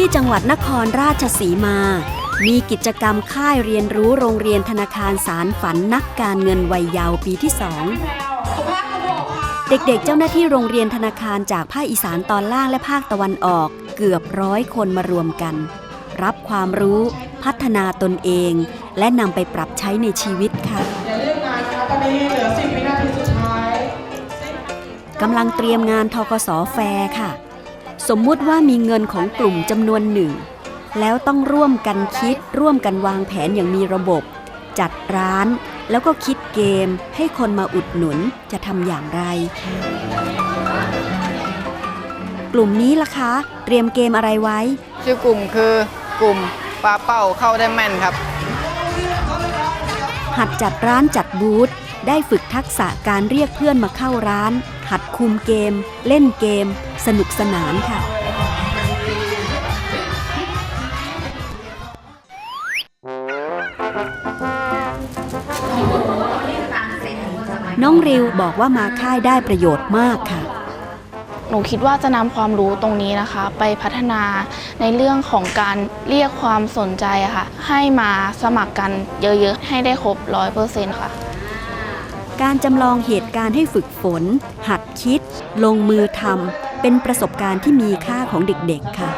ที่จังหวัดนครราชสีมา มีกิจกรรมค่ายเรียนรู้โรงเรียนธนาคารสารฝันนักการเงินวัยเยาว์ปีที่2เด็กๆ เจ้าหน้าที่โรงเรียนธนาคารจากภาคอีสานตอนล่างและภาคตะวันออก เกือบร้อยคนมารวมกัน รับความรู้พัฒนาตนเอง และนำไปปรับใช้ในชีวิตค่ะอย่าเลือกงานนะคะตอนนี้เหลือ10วินาทีสุดท้ายกำลังเตรียมงานทกสแฟร์ค่ะ สมมุติว่ามีเงินของกลุ่มจำนวนหนึ่ง แล้วต้องร่วมกันคิดร่วมกันวางแผนอย่างมีระบบ จัดร้าน แล้วก็คิดเกม ให้คนมาอุดหนุนจะทำอย่างไร กลุ่มนี้ล่ะคะ เตรียมเกมอะไรไว้ ชื่อกลุ่มคือกลุ่มปลาเป้าเข้าได้แม่นครับ หัดจัดร้านจัดบูธ ได้ฝึกทักษะการเรียกเพื่อนมาเข้าร้าน หัดคุมเกม เล่นเกม สนุกสนานค่ะ น้องริวบอกว่ามาค่ายได้ประโยชน์มากค่ะหนูคิดว่าจะนำความรู้ตรงนี้นะคะ ไปพัฒนาในเรื่องของการเรียกความสนใจค่ะ ให้มาสมัครกันเยอะๆ ให้ได้ครบร้อยเปอร์เซ็นต์ค่ะ การจำลองเหตุการณ์ให้ฝึกฝน หัดคิด ลงมือทำเป็นประสบการณ์ที่มีค่าของเด็กๆค่ะ